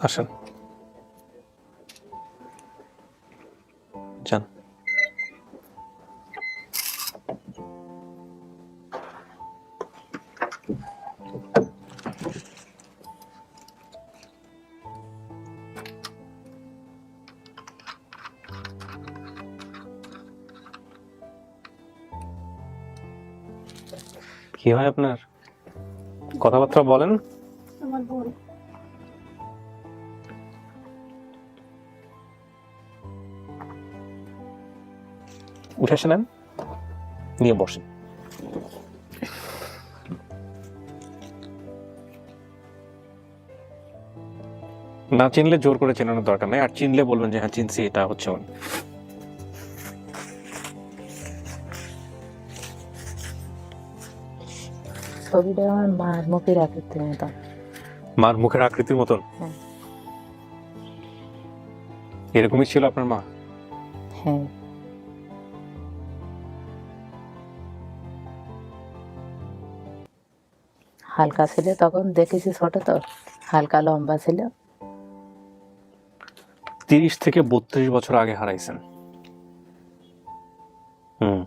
আসেন। যান। কি হয় আপনার? কথাবার্তা বলেন। আমার বোন। উঠে আসে নেন নিয়ে বসেন। না চিনলে জোর করে চেনানোর দরকার নেই আর চিনলে বলবেন যে হ্যাঁ চিনছি এটা হচ্ছে উনি। ছবিটা আমার মার মুখে রাখতে মতো মার মুখের আকৃতির মতন? হ্যাঁ। এরকমই ছিল আপনার মা? হ্যাঁ। হালকা ছিল তখন দেখেছি ছোট তো হালকা লম্বা ছিল। তিরিশ থেকে বত্রিশ বছর আগে হারাইছেন। হুম।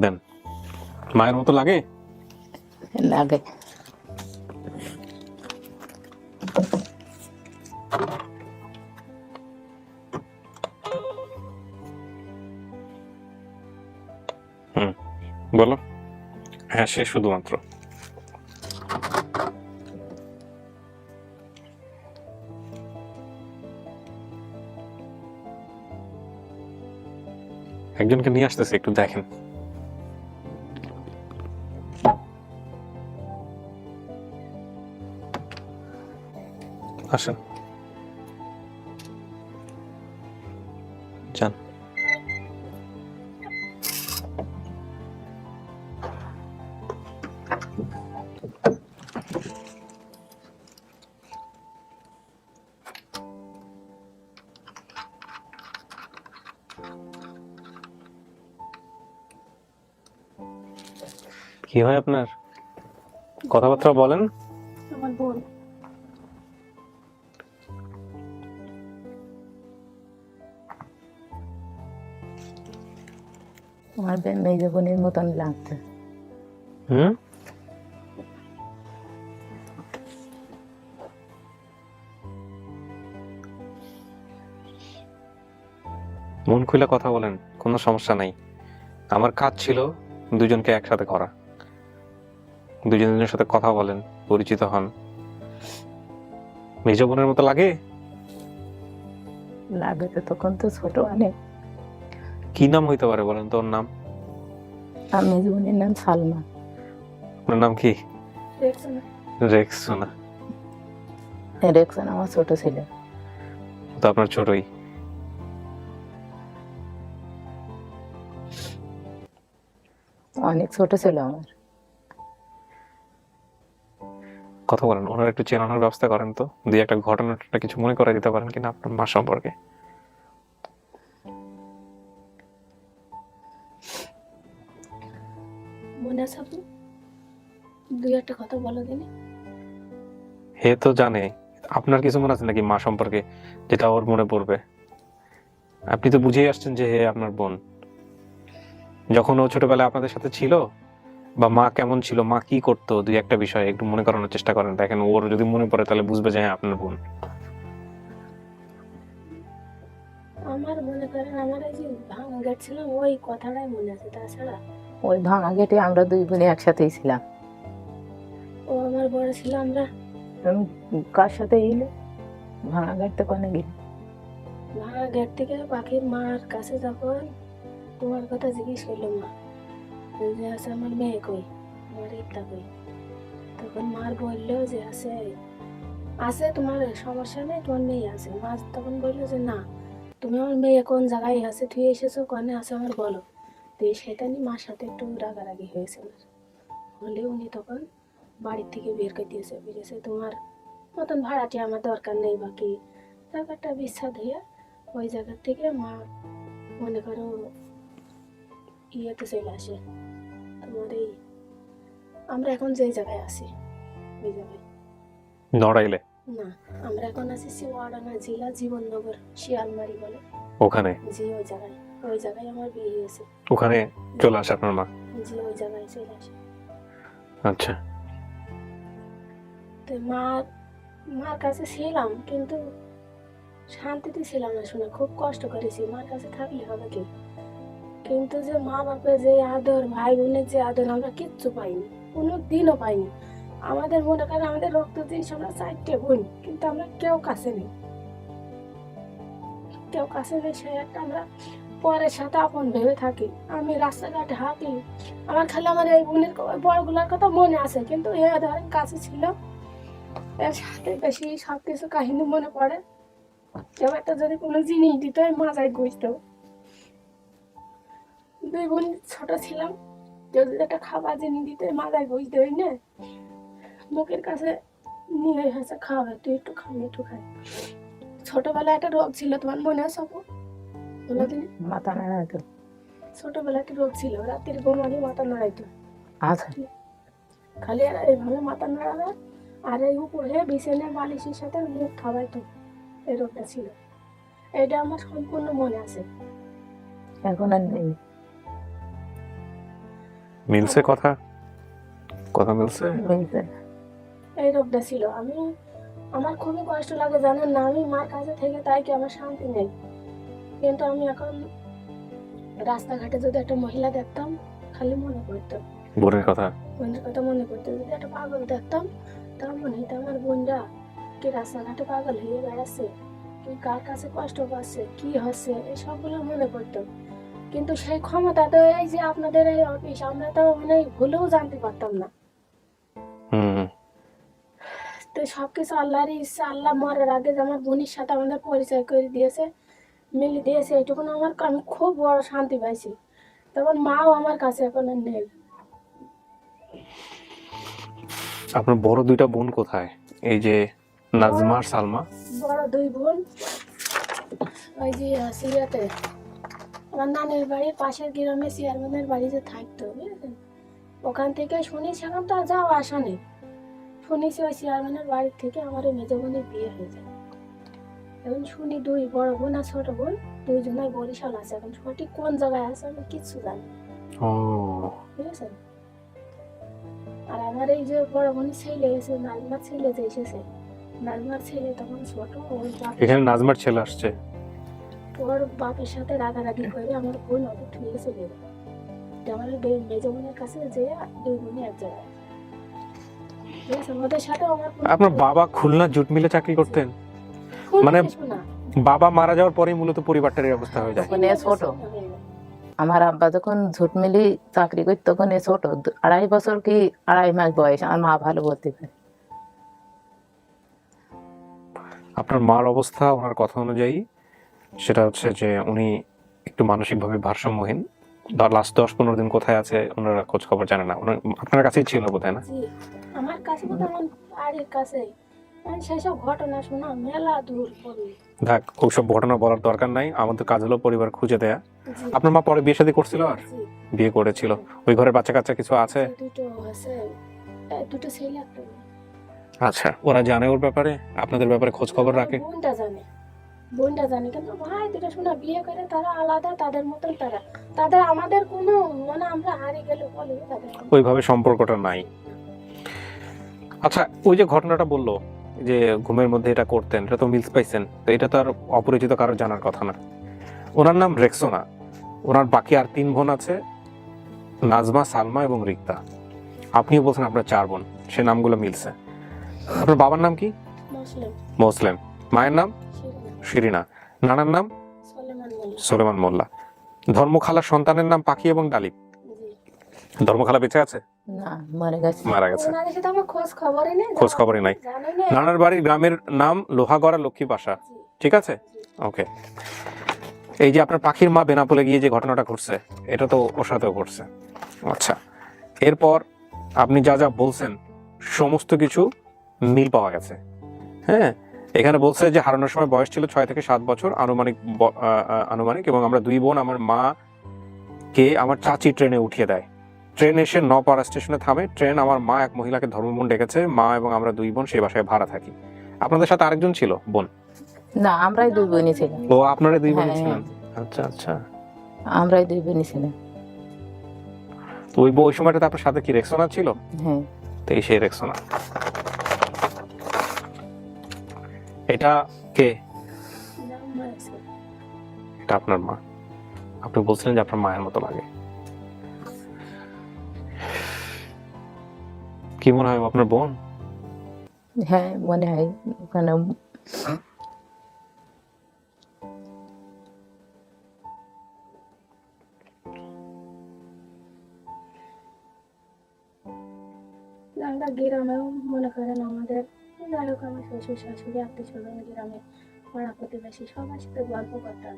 দেন। মায়ের মতো লাগে? লাগে। হ্যাঁ সে শুধুমাত্র। একজনকে নিয়ে আসতেছে একটু দেখেন। আসেন। কি হয় আপনার? কথাবার্তা বলেন। আমার বোন। আমার মেজ বোনের মতন লাগছে। হুম? মন খুলে কথা বলেন কোনো সমস্যা নাই। আমার কাজ ছিল দুজনকে একসাথে করা। দুজনের সাথে কথা বলেন পরিচিত হন। মেজ বোনের মতো লাগে? লাগে তো তখন তো ছোট অনেক। কি নাম হইতে পারে বলেন তো ওর নাম? মেজ বোনের নাম সালমা। ওর নাম কি? রেক্স সোনা রেকশন আমার ছোট ছিল। তো আপনার ছোটই। অনেক ছোট ছিল আমার। কথা বলেন ওনার একটু চেনানোর ব্যবস্থা করেন তো। দিয়ে একটা ঘটনাটা কিছু মনে করে দিতে পারেন কিনা আপনার মা সম্পর্কে। মনে আছে আপনি? দুই একটা কথা বলো দিনে। হে তো জানে আপনার কিছু মনে আছে নাকি মা সম্পর্কে যেটা ওর মনে পড়বে? আপনি তো বুঝেই আসছেন যে হে আপনার বোন। যখন ও ছোটবেলায় আপনাদের সাথে ছিল বা মা কেমন ছিল মা কি করতো দুই একটা বিষয় একটু মনে করানোর চেষ্টা করেন। দেখেন ওর যদি মনে পড়ে তাহলে বুঝবে যে হ্যাঁ আপনার বোন। আমার মনে করেন আমার এই যে ভাঙা গেছিলাম ওই কথাটাই মনে আছে তাছাড়া। ওই ভাঙা গেটে আমরা দুই বোনে একসাথেই ছিলাম। ও আমার বড় ছিল আমরা তুমি কার সাথে এলে? ভাঙা গেটতে কোনে গেলে ভাঙা গেট থেকে পাখির মার কাছে যখন তোমার কথা জিজ্ঞেস করল মা যে আছে আমার মেয়ে কই আমার ইত্যা কই তখন মার বলল যে আছে আছে তোমার সমস্যা নেই তোমার মেয়ে আছে মা তখন বলল যে না তুমি আমার মেয়ে কোন জায়গায় আছে তুই এসেছ কনে আছে আমার বলো তো সেটা নিয়ে মার সাথে একটু রাগারাগি হয়েছে ওনার হলে উনি তখন বাড়ির থেকে বের করে দিয়েছে বেরিয়েছে তোমার মতন ভাড়াটি আমার দরকার নেই বাকি জায়গাটা বিচ্ছাদ হয়ে ওই জায়গা থেকে মা মনে করো ইয়েতে চলে আসে আমরা এখন যেই জায়গায় আছি ওই জায়গায়। নড়াইলে? না আমরা এখন আছি সিওয়াডাঙ্গা জেলা জীবননগর শিয়ালমারি বলে। ওখানে? জি ওই জায়গায় ওই জায়গায় আমার বিয়ে হয়েছে। ওখানে চলে আসে আপনার মা? জি ওই জায়গায় চলে আসে। আচ্ছা। তো মার মার কাছে ছিলাম কিন্তু শান্তিতে ছিলাম না শুনে খুব কষ্ট করেছি। মার কাছে থাকলে হবে কি? কিন্তু যে মা বাপের যে আদর, ভাই বোনের যে আদর আমরা কিচ্ছু পাইনি কোনো দিনও পাইনি। আমাদের মনে করে আমাদের রক্ত জিনিস আমরা চারটে বোন, কিন্তু আমরা কেউ কাছে নেই। কেউ কাছে নেই, সে একটা আমরা পরের সাথে আপন ভেবে থাকি। আমি রাস্তাঘাটে হাঁটি, আমার খালি আমার এই বোনের বড়গুলোর কথা মনে আছে, কিন্তু এ ধরেন কাছে ছিল। এর সাথে বেশি সব কিছু কাহিনী মনে পড়ে। কেউ একটা যদি কোনো জিনিস দিত মাজায় গুজতো দুই বোন ছোট ছিলাম। যদি একটা খাবার জিনিস দিত মাজায় গুজতে হই না মুখের কাছে নিয়ে হয়েছে খাওয়াবে তুই একটু খাবি একটু খাই। ছোটবেলায় একটা রোগ ছিল তোমার মনে আছে আপু? মাথা নাড়া তো ছোটবেলায় একটা রোগ ছিল রাত্রির ঘুমানি মাথা নাড়াইতো। আচ্ছা। খালি আর এইভাবে মাথা নাড়াবে আর এই উপরে বিছানার বালিশের সাথে মুখ খাওয়াইতো এই রোগটা ছিল। এটা আমার সম্পূর্ণ মনে আছে। এখন আর নেই। মিলছে কথা? কথা মিলছে? মিলছে। এই রোগটা ছিল। আমি আমার খুবই কষ্ট লাগে জানেন না? আমি মার কাছে থেকে তাই কি আমার শান্তি নেই? কিন্তু আমি এখন রাস্তাঘাটে যদি একটা মহিলা দেখতাম খালি মনে করতাম বোনের কথা? বোনের কথা মনে করতে যদি একটা পাগল দেখতাম তার মনে হইতো আমার বোনরা কি রাস্তাঘাটে পাগল হয়ে বেড়াচ্ছে? কি কার কাছে কষ্ট পাচ্ছে? কি হচ্ছে? এসবগুলো মনে করতো কিন্তু সেই ক্ষমতা তো এই যে আপনাদের এই অফিস আমরা তো মানে ভুলেও জানতে পারতাম না। তো সবকিছু আল্লাহর ইচ্ছা আল্লাহ মরার আগে যে আমার বোনের সাথে আমাদের পরিচয় করে দিয়েছে মিলে দিয়েছে এইটুকু আমার আমি খুব বড় শান্তি পাইছি। তখন মাও আমার কাছে এখন আর নেই। আপনার বড় দুইটা বোন কোথায়? এই যে নাজমা আর সালমা? বড় দুই বোন। ওই যে সিরিয়াতে। আমার নানির বাড়ির পাশের গ্রামে চেয়ারম্যানের বাড়িতে থাকতো ওখান থেকে শুনেছি এখন তো যাওয়া আসা নেই। শুনেছি ওই চেয়ারম্যানের বাড়ির থেকে আমার ওই মেজো বোনের বিয়ে হয়ে যায়। এখন শুনি দুই বড় বোন আর ছোট বোন দুইজনাই বরিশাল আছে। এখন সঠিক কোন জায়গায় আছে আমি কিচ্ছু জানি বুঝেছেন? আর আমার এই যে বড় বোন ছেলে এসে নাজমার ছেলে যে এসেছে নাজমার ছেলে তখন ছোট এখানে নাজমার ছেলে আসছে? ওর বাপের সাথে রাগারাগি করে আমার বোন ওকে ঠুয়ে চলে গেল। আমার ওই মেজো বোনের কাছে যে দুই বোনই এক জায়গায়। ওদের সাথে আমার আপনার বাবা খুলনা জুট মিলে চাকরি করতেন? মানে- বাবা মারা যাওয়ার পরেই মূলত পরিবারটার অবস্থা হয়ে যায়। তখন এ ছোট। আমার আব্বা যখন ঝুট মিলি চাকরি করতো তখন এ ছোট। আড়াই বছর কি আড়াই মাস বয়স? আমার মা ভালো বলতে পারে। আপনার মার অবস্থা ওনার কথা অনুযায়ী সেটা হচ্ছে যে উনি একটু মানসিকভাবে ভারসাম্যহীন। লাস্ট দশ পনেরো দিন কোথায় আছে ওনারা খোঁজ খবর জানে না। আপনার কাছেই ছিল বোধহয় না? আমার কাছে বাড়ির কাছে সেসব ঘটনা শোনা মেলা দূর দেখ ওইসব ঘটনা বলার দরকার নাই। আমাদের কাজ হলো পরিবার খুঁজে দেয়া। আপনার মা পরে বিয়ে শাদী করছিল আর? বিয়ে করেছিল। ওই ঘরের বাচ্চা কাচ্চা কিছু আছে? দুটো ছেলে আচ্ছা ওরা জানে ওর ব্যাপারে? আপনাদের ব্যাপারে খোঁজ খবর রাখে? জানে। বোনটা জানে। কিন্তু ভাই দুটো শোনা বিয়ে করে তারা আলাদা তাদের মতন তারা। তাদের আমাদের কোনো মানে আমরা হারিয়ে গেলে বলে তাদের ওইভাবে সম্পর্কটা নাই। আচ্ছা ওই যে ঘটনাটা বলল যে ঘুমের মধ্যে এটা করতেন এটা তো মিলস পাইছেন তো এটা তো আর অপরিচিত কারও জানার কথা না। ওনার নাম রেক্সোনা। ওনার বাকি আর তিন বোন আছে নাজমা সালমা এবং রিক্তা। আপনিও বলছেন আপনার চার বোন সে নামগুলো মিলছে আপনার বাবার নাম কি? মুসলিম। মুসলিম। মায়ের নাম? শিরিনা, নানার নাম? সলেমান মোল্লা। ধর্মখালার সন্তানের নাম পাখি এবং ডালিম। ধর্মখালা বেঁচে আছে? না মরে গেছে। খোঁজ খবরই নেই খোঁজ খবরই নাই। নানার বাড়ির গ্রামের নাম লোহাগড়া লক্ষ্মী জি, ঠিক আছে? ওকে। এই যে আপনার পাখির মা বেনাপোলে গিয়ে যে ঘটনাটা ঘটছে এটা তো ওর সাথেও ঘটছে। আচ্ছা। এরপর আপনি যা যা বলছেন সমস্ত কিছু মিল পাওয়া গেছে। হ্যাঁ? এখানে বলছে যে হারানোর সময় বয়স ছিল ছয় থেকে সাত বছর আনুমানিক আনুমানিক এবং আমরা দুই বোন আমার মা কে আমার চাচি ট্রেনে উঠিয়ে দেয়। ট্রেন এসে নপাড়া স্টেশনে থামে। ট্রেন আমার মা এক মহিলাকে ধর্মবোন ডেকেছে। মা এবং আমরা দুই বোন সেই বাসায় ভাড়া থাকি। আপনাদের সাথে আরেকজন ছিল বোন? না আমরাই দুই বোনই ছিলাম। ও আপনারা দুই বোন হ্যাঁ, ছিলেন? আচ্ছা আচ্ছা। আমরাই দুই বোনই ছিলাম। তো ওই ওই সময়টাতে আপনার সাথে কি রেক্সোনা ছিল? হ্যাঁ। তো এই সেই রেক্সোনা। এটা কে? এটা আপনার মা। আপনি বলছিলেন যে আপনার মায়ের মতো লাগে। কি মনে হয় আপনার বোন? হ্যাঁ মনে হয়। ওখানে শ্বশুর শাশুড়ি আত্মীয় স্বজন গ্রামে পাড়া প্রতিবেশী সবার সাথে গল্প করতাম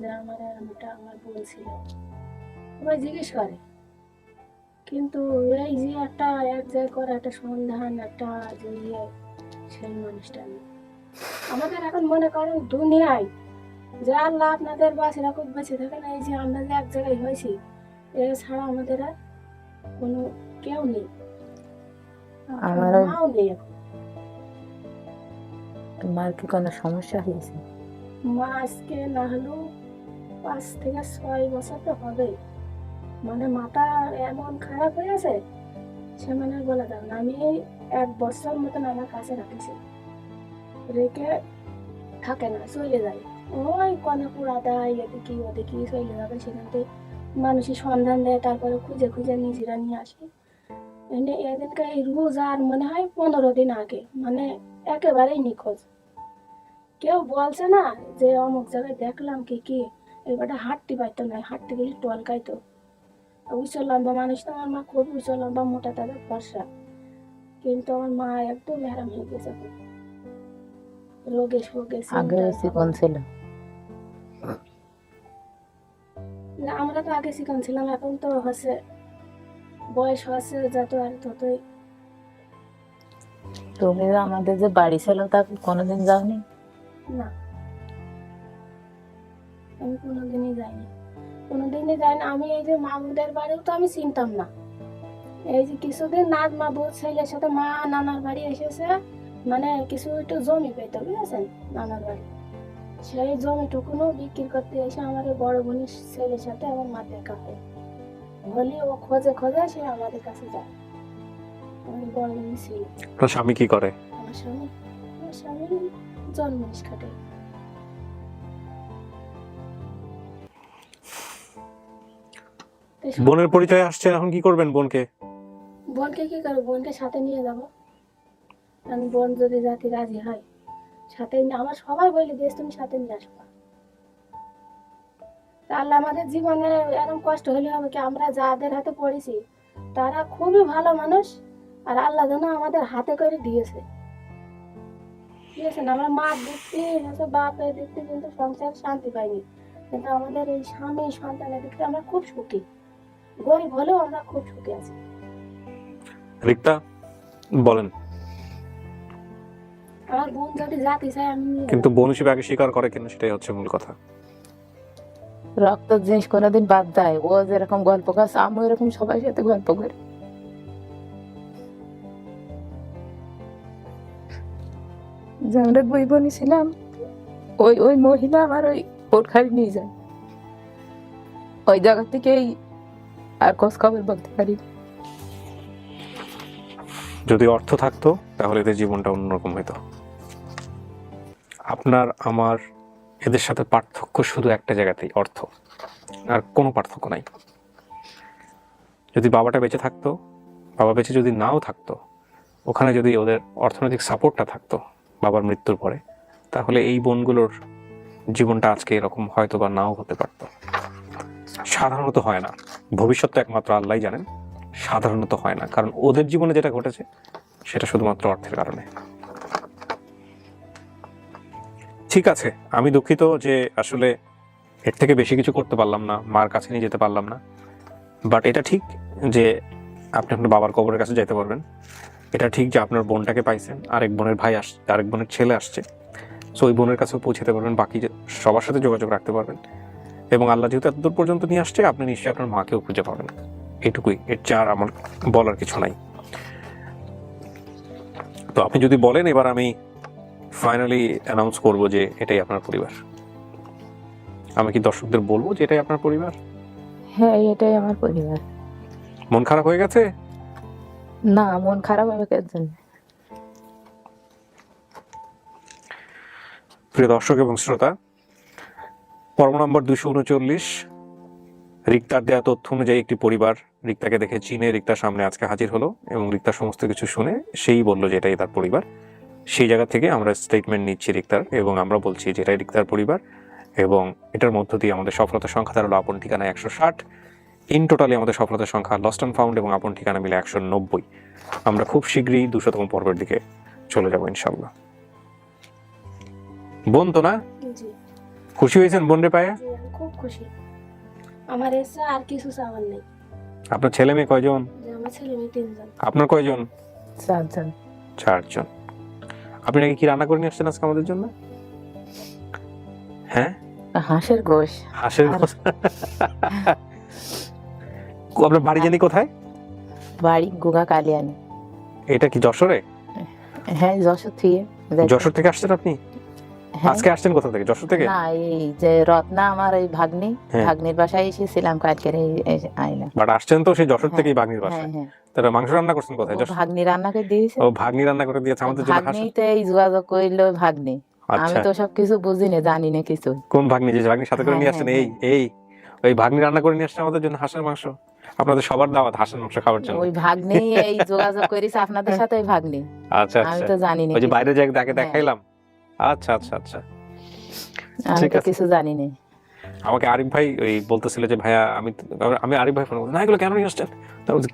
যে আমার এরমটা আমার বোন ছিল। সবাই জিজ্ঞেস করে কিন্তু এই যে একটা এক জায়গায় করে একটা সন্ধান একটা যে ইয়ে সেই মানুষটা নেই আমাদের এখন মনে করেন দুনিয়ায় যে আল্লাহ আপনাদের বাস এরকম বেঁচে থাকেন এই যে আমরা যে এক জায়গায় হয়েছি এছাড়া আমাদের আর কোনো কেউ নেই। আমার মাও নেই এখন। মার কি কোনো সমস্যা হয়েছে? মা, আজকে না হলেও পাঁচ থেকে ছয় বছর তো হবে। মানে মাথা এমন খারাপ হয়ে আছে সে মানে বলে দাও আমি এক বছর মতন আমার কাছে রাখেছি। রেখে থাকে না, চলে যায়। ওই কনাপুরা দেয়, এদিকে ওদিকে চলে যাবে, সেখান থেকে মানুষের সন্ধান দেয়, তারপরে খুঁজে খুঁজে নিজেরা নিয়ে আসে। এদিনকে এই রোজ আর মনে হয় পনেরো দিন আগে মানে একেবারেই নিখোঁজ। কেউ বলছে না যে অমুক জায়গায় দেখলাম কি কি এবারটা হাঁটতে পারতো না হাঁটতে গেলে টলকাইতো উঁচু লম্বা মানুষ তো আমার মা খুব উঁচু লম্বা মোটা তাদের ফর্সা। কিন্তু আমার মা একদম ম্যারাম হয়ে গেছে। রোগে আগে চিকন ছিল। না, আমরা তো আগে শিখান ছিলাম এখন তো হচ্ছে বয়স হচ্ছে যত আর ততই। তুমি আমাদের যে বাড়ি ছিল তা কোনোদিন যাওনি? না। আমি কোনোদিনই যাইনি। কোনোদিনই যাইনি। আমি এই যে মামুদের বাড়িও তো আমি চিনতাম না। এই যে কিছুদিন মা বউ ছেলের সাথে মা নানার বাড়ি এসেছে মানে কিছু একটু জমি পেতো বুঝেছেন? নানার বাড়ি। সেই জমিটুকুনও বিক্রি করতে এসে আমার বড় বোনের ছেলের সাথে আমার মা দেখা হয় হলে ও খোঁজে খোঁজে সে আমাদের কাছে যায়। আমার বড় বোনের ছেলে। স্বামী কি করে? আমার স্বামী? আমার স্বামী জন্মনিস খাটে। বোনের পরিচয় আসছে এখন কি করবেন বোনকে? বোনকে কি করব? বোনকে সাথে নিয়ে যাব। কারণ বোন যদি জাতি রাজি হয় সাথে আমার সবাই বলে দিয়েছে তুমি সাথে নিয়ে আসবা। তা আল্লাহ আমাদের জীবনে এরকম কষ্ট হলে হবে কি? আমরা যাদের হাতে পড়েছি তারা খুবই ভালো মানুষ আর আল্লাহ যেন আমাদের হাতে করে দিয়েছে। দিয়েছেন আমার মা দেখতে হচ্ছে বাপের দেখতে কিন্তু সংসার শান্তি পাইনি কিন্তু আমাদের এই স্বামী সন্তানের দিকতে আমরা খুব সুখী। গরিব হলেও আমরা খুব সুখী আছি। রিক্তা বলেন। আমার বোন যদি জাতি চাই আমি কিন্তু বোন হিসেবে আগে স্বীকার করে কিনা সেটাই হচ্ছে মূল কথা। রক্ত জিনিস কোনোদিন বাদ দেয়। ও যেরকম গল্প করছে আমি এরকম সবাই সাথে গল্প করি। যে আমরা দুই ছিলাম ওই ওই মহিলা আমার ওই পোটখারি নিয়ে যায়। ওই জায়গা থেকেই আর খোঁজ খবর বলতে পারি যদি অর্থ থাকতো, তাহলে এদের জীবনটা অন্যরকম হতো আপনার, আমার, এদের সাথে পার্থক্য শুধু একটা জায়গাতেই, অর্থ। আর কোনো পার্থক্য নাই। যদি বাবাটা বেঁচে থাকতো, বাবা বেঁচে যদি নাও থাকতো, ওখানে যদি ওদের অর্থনৈতিক সাপোর্টটা থাকতো বাবার মৃত্যুর পরে, তাহলে এই বোনগুলোর জীবনটা আজকে এরকম হয়তো বা নাও হতে পারতো। সাধারণত হয় না। ভবিষ্যৎ তো একমাত্র আল্লাহ জানেন। সাধারণত হয় না। কারণ ওদের জীবনে যেটা ঘটেছে, সেটা শুধুমাত্র অর্থের কারণে। ঠিক আছে, আমি দুঃখিত যে আসলে এর থেকে বেশি কিছু করতে পারলাম না, মার কাছে নিয়ে যেতে পারলাম না। বাট এটা ঠিক যে আপনি আপনার বাবার কবরের কাছে যেতে পারবেন। এটা ঠিক যে আপনার বোনটাকে পাইছেন আরেক বোনের ভাই আসছে আরেক বোনের ছেলে আসছে। সো ওই বোনের কাছেও পৌঁছাতে পারবেন বাকি সবার সাথে যোগাযোগ রাখতে পারবেন। এবং আল্লাহ যেহেতু এতদূর পর্যন্ত নিয়ে আসছে আপনি নিশ্চয়ই আপনার মাকেও খুঁজে পাবেন। এটুকুই এর চার আমার বলার কিছু নাই। তো আপনি যদি বলেন এবার আমি ফাইনালি অ্যানাউন্স করব যে এটাই আপনার পরিবার। আমি কি দর্শকদের বলব যে এটাই আপনার পরিবার? হ্যাঁ এটাই আমার পরিবার। মন খারাপ হয়ে গেছে? না, মন খারাপ হবে কেন জন্য? প্রিয় দর্শক এবং শ্রোতা পর্ব নম্বর দুশো উনচল্লিশ, রিক্তার দেয়া তথ্য অনুযায়ী একটি পরিবার রিক্তাকে দেখে চিনে রিক্তার সামনে আজকে হাজির হলো এবং রিক্তার সমস্ত কিছু শুনে সেই বলল যে এটাই তার পরিবার। সেই জায়গা থেকে আমরা স্টেটমেন্ট নিচ্ছি রিক্তার এবং আমরা বলছি যে এটাই রিক্তার পরিবার এবং এটার মধ্য দিয়ে আমাদের সফলতার সংখ্যা দাঁড়াল আপন ঠিকানা একশো ষাট। ইন টোটালি আমাদের সফলতার সংখ্যা লস্ট অ্যান্ড ফাউন্ড এবং আপন ঠিকানা মিলে একশো নব্বই। আমরা খুব শীঘ্রই দুশোতম পর্বের দিকে চলে যাব ইনশাল্লাহ বোন তো না? খুশি হয়েছেন বোন রে পায়ে? খুব খুশি। আমার এসে আর কিছু চাওয়ার নেই। আপনার ছেলে মেয়ে কয়জন? আমার ছেলে মেয়ে তিনজন। আপনার কয়জন? চারজন। চারজন। আপনি নাকি কি রান্না করে নিয়ে আসছেন আজকে আমাদের জন্য? হ্যাঁ? হাঁসের গোশ। হাঁসের গোশ। আপনার বাড়ি জানি কোথায়? বাড়ি গুগা কালিয়ানি। এটা কি যশোরে? হ্যাঁ যশোর থেকে। যশোর থেকে আসছেন আপনি? হ্যাঁ। আজকে আসছেন কোথা থেকে? যশোর থেকে? না এই যে রত্না আমার ওই ভাগ্নি হ্যাঁ। ভাগ্নির বাসায় এসেছিলাম এই এই- আইলাম। বাট আসছেন তো সেই যশোর হ্যাঁ, থেকেই বাগনির হ্যাঁ বাসায় তারা মাংস রান্না করছেন কোথায়? যশোর ভাগ্নি রান্না করে দিয়েছে। ও ভাগ্নি রান্না করে দিয়েছে আমাদের জন্য ভাগ্নি তো এই যোগাযোগ করল ভাগ্নি। আমি আচ্ছা। তো সব কিছু বুঝি না জানি না কিছু কোন ভাগ্নি যে ভাগ্নি সাথে করে নিয়ে আসছেন? এই এই ওই ভাগ্নি রান্না করে নিয়ে আসছে আমাদের জন্য হাঁসের মাংস? আপনাদের সবার দাওয়াত হাঁসের মাংস খাওয়ার জন্য। ওই ভাগ্নি এই যোগাযোগ করেছে আপনাদের সাথে ওই ভাগ্নি। আচ্ছা আমি আচ্ছা তো জানি না ওই যে বাইরে যাকে তাকে হ্যাঁ। দেখাইলাম। আচ্ছা আচ্ছা আচ্ছা। আমি তো কিছু জানি না। আমাকে আরিফ ভাই ওই বলতেছিল যে ভাইয়া আমি আমি আরিফ ভাই ফোন না এগুলো কেন নিয়ে আসছেন?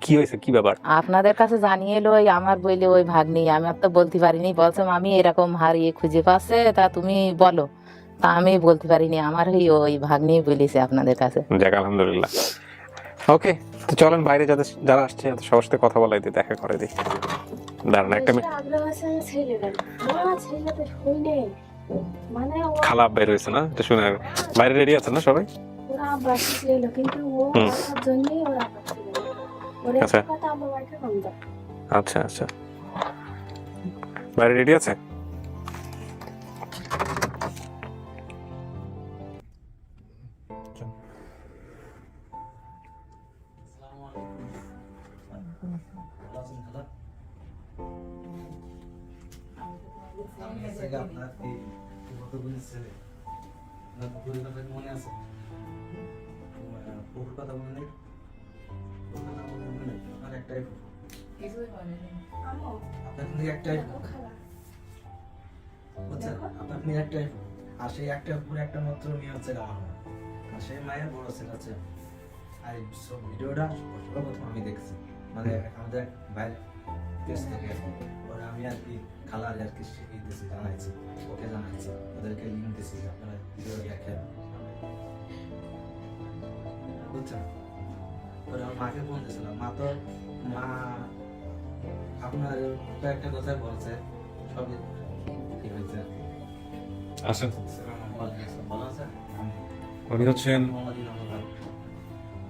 কি হয়েছে? কি ব্যাপার? আপনাদের কাছে জানিয়ে এলো ওই আমার বইলে ওই ভাগ নেই আমি আর তো বলতে পারিনি। বলছো আমি এরকম হারিয়ে খুঁজে পাচ্ছে তা তুমি বলো। তা আমি বলতে পারিনি। আমার ওই ওই ভাগ্নি বলেছে আপনাদের কাছে। যাক আলহামদুলিল্লাহ। ওকে তো চলেন বাইরে যাদের যারা আসছে সবার সাথে কথা বলাই দিই দেখা করে দিই। দাঁড়ান একটা শুনে মানে খালা বের হয়েছে না? এটা শুনে বাইরে রেডি আছেন না সবাই? আচ্ছা। আচ্ছা আচ্ছা। বাইরে রেডি আছে? মেয়ে হচ্ছে আমার আর সেই মায়ের বড় ছেলে আর ভিডিওটা আমি দেখছি মানে আমাদের ভাই। ওরা আমি আর কি আর কি শিখিয়ে দিয়েছি জানাইছি ওকে জানাইছি ওদেরকে লিঙ্ক দিয়েছি আপনারা ভিডিও বুঝছেন আমার মাকে ফোন দিয়েছিলাম মা তো মা আপনার একটা কথা বলছে সবই ঠিক হয়েছে আসেন। উনি হচ্ছেন।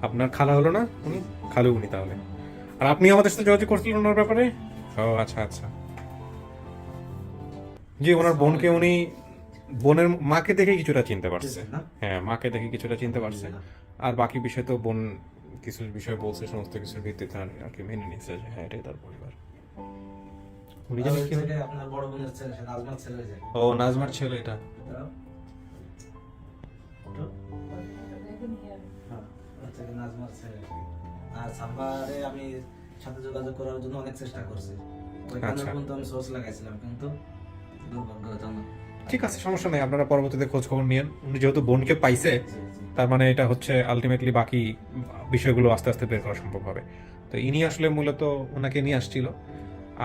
আপনার খালা হলো না? উনি খালু উনি তাহলে। আর আপনি আমাদের সাথে যোগাযোগ করছিলেন ওনার ব্যাপারে? ও আচ্ছা আচ্ছা। জি ওনার বোনকে উনি বোনের মাকে দেখে কিছুটা চিনতে পারছে? হ্যাঁ মাকে দেখে কিছুটা চিনতে পারছে। আর বাকি বিষয় তো বোন কিছু বিষয় বলছে সমস্ত কিছুর ভিত্তিতে আর কি মেনে নিচ্ছে হ্যাঁ এটাই তার পরিবার। উনি আর জানেন ওই কি আপনার বড় বোনের ছেলে নাজমার ছেলে ও নাজমার ছেলে এটা। হ্যাঁ, হচ্ছে কি নাজমার ছেলে। আর সাম্বারে আমি সাথে যোগাযোগ করার জন্য অনেক চেষ্টা করছি। ওইখানে আচ্ছা। আমি সোর্স লাগাইছিলাম কিন্তু দুর্ভাগ্যজনক। ঠিক আছে সমস্যা নেই আপনারা পরবর্তীতে খোঁজ খবর নিয়েন। উনি যেহেতু বোনকে পাইছে। তার মানে এটা হচ্ছে আলটিমেটলি বাকি বিষয়গুলো আস্তে আস্তে বের করা সম্ভব হবে। তো ইনি আসলে মূলত ওনাকে নিয়ে আসছিল।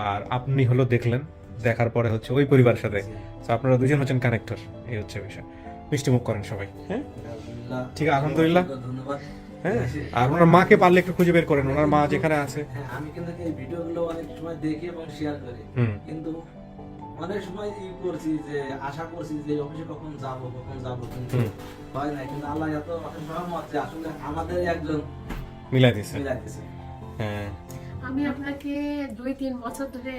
আর আপনি হলো দেখলেন দেখার পরে হচ্ছে ওই পরিবারের সাথে। তো আপনারা দুজন হচ্ছেন কানেক্টর এই হচ্ছে বিষয়। মিষ্টি মুখ করেন সবাই হ্যাঁ? ঠিক আছে, আলহামদুলিল্লাহ। ধন্যবাদ হ্যাঁ? আর ওনার মাকে পারলে একটু খুঁজে বের করেন ওনার মা যেখানে আছে। হ্যাঁ আমি কিন্তু এই ভিডিওগুলো অনেক সময় দেখি এবং শেয়ার করি। কিন্তু অনেক সময় ই করছি যে আশা করছি যে অফিসে কখন যাব কখন যাব কিন্তু হয় না কিন্তু আল্লাহ এত রহমত যে আসলে আমাদের একজন মিলাই দিছে মিলাই দিছে হ্যাঁ। আমি আপনাকে দুই তিন বছর ধরে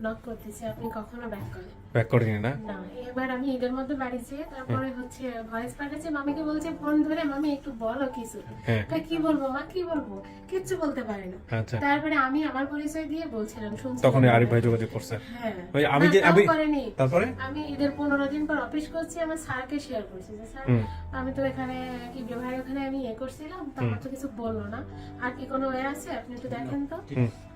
নক করতেছি আপনি কখনো ব্যাক করেন ব্যাক না? না এবার আমি ঈদের মধ্যে বাড়ি যেয়ে তারপরে হচ্ছে ভয়েস পাঠাচ্ছি মামিকে বলছে ফোন ধরে মামি একটু বলো কিছু। হ্যাঁ। তা কি বলব মা কি বলব? কিচ্ছু বলতে পারে না। আচ্ছা। তারপরে আমি আমার পরিচয় দিয়ে বলছিলাম শুনছি তখন আরিফ ভাই যোগাযোগ করছে। হ্যাঁ। ওই আমি যে আমি তারপরে আমি ঈদের পনেরো দিন পর অফিস করছি আমার স্যারকে শেয়ার করছি যে স্যার আমি তো এখানে কি ভাই ওখানে আমি ইয়ে করছিলাম তারপর তো কিছু বলল না। আর কি কোনো ওয়ে আছে? আপনি একটু দেখেন তো।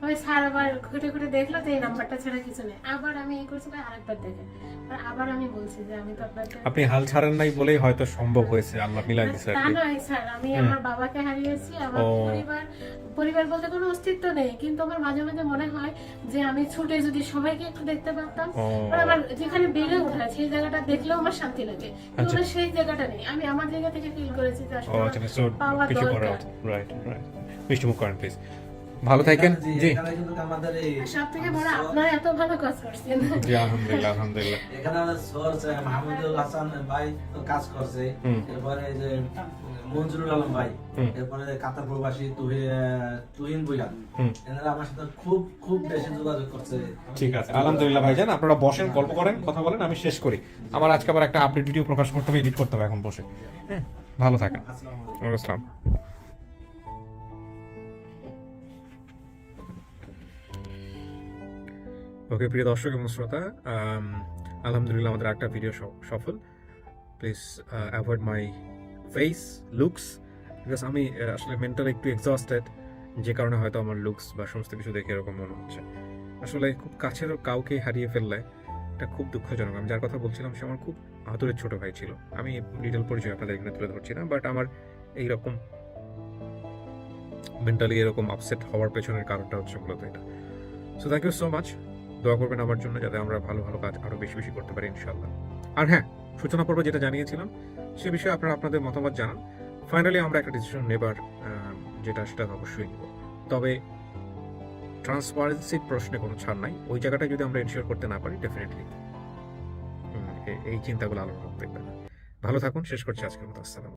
ওই স্যার আবার ঘুরে ঘুরে দেখল তো এই নাম্বারটা ছাড়া কিছু নেই। আবার আমি এই করছি ভাই আরেকবার দেখেন আবার আমি বলছি যে আমি তো আপনাকে আপনি হাল ছাড়েন নাই বলেই হয়তো সম্ভব হয়েছে আল্লাহ মিলাই আর তা নয় স্যার আমি আমার বাবাকে হারিয়েছি আমার পরিবার পরিবার বলতে কোনো অস্তিত্ব নেই কিন্তু আমার মাঝে মাঝে মনে হয় যে আমি ছুটে যদি সবাইকে একটু দেখতে পারতাম আমার যেখানে বেড়ে ওঠা সেই জায়গাটা দেখলেও আমার শান্তি লাগে কিন্তু আচ্ছা। সেই জায়গাটা নেই। আমি আমার জায়গা থেকে ফিল করেছি যে আসলে আচ্ছা পাওয়া দরকার। রাইট রাইট মিষ্টি মুখ করেন প্লিজ ভালো থাকেন? জি জি। এখানে কিন্তু আমাদের এই সব থেকে বড় আপনারা এত ভালো কাজ করছেন। জি আলহামদুলিল্লাহ আলহামদুলিল্লাহ। এখানে আমাদের সোর্স মাহমুদুল হাসান ভাই তো কাজ করছে। এরপরে যে মঞ্জুরুল আলম ভাই এরপরে কাতার প্রবাসী তুহি- তুহিন এনারা আমার সাথে খুব খুব বেশি যোগাযোগ করছে। ঠিক আছে আলহামদুলিল্লাহ ভাইজান আপনারা বসেন গল্প করেন কথা বলেন আমি শেষ করি। আমার আজকে আবার একটা আপডেট ভিডিও প্রকাশ করতে হবে এডিট করতে হবে এখন বসে। হ্যাঁ, ভালো থাকেন। আসসালামু। ওকে, প্রিয় দর্শক এবং শ্রোতা আলহামদুলিল্লাহ আমাদের একটা ভিডিও সফল। Please avoid my face looks because আমি আসলে মেন্টালি একটু এক্সস্টেড যে কারণে হয়তো আমার লুকস বা সমস্ত কিছু দেখে এরকম মনে হচ্ছে। আসলে খুব কাছের কাউকে হারিয়ে ফেললে এটা খুব দুঃখজনক। আমি যার কথা বলছিলাম, সে আমার খুব আদরের ছোট ভাই ছিল। আমি ডিটেল পরিচয় আপনাদের এখানে তুলে ধরছি না বাট আমার এইরকম মেন্টালি এরকম আপসেট হওয়ার পেছনের কারণটা হচ্ছে মূলত এটা। So thank you so much দোয়া করবেন আমার জন্য যাতে আমরা ভালো ভালো কাজ আরও বেশি বেশি করতে পারি ইনশাল্লাহ আর হ্যাঁ সূচনা পর্ব যেটা জানিয়েছিলাম, সে বিষয়ে আপনারা আপনাদের মতামত জানান। ফাইনালি আমরা একটা ডিসিশন নেবার যেটা সেটা অবশ্যই নেব। তবে ট্রান্সপারেন্সির প্রশ্নে কোনো ছাড় নাই। ওই জায়গাটা যদি আমরা এনশিওর করতে না পারি ডেফিনেটলি এই চিন্তাগুলো আলোচনা দেখবেন ভালো থাকুন, শেষ করছি আজকের মতো। আসসালাম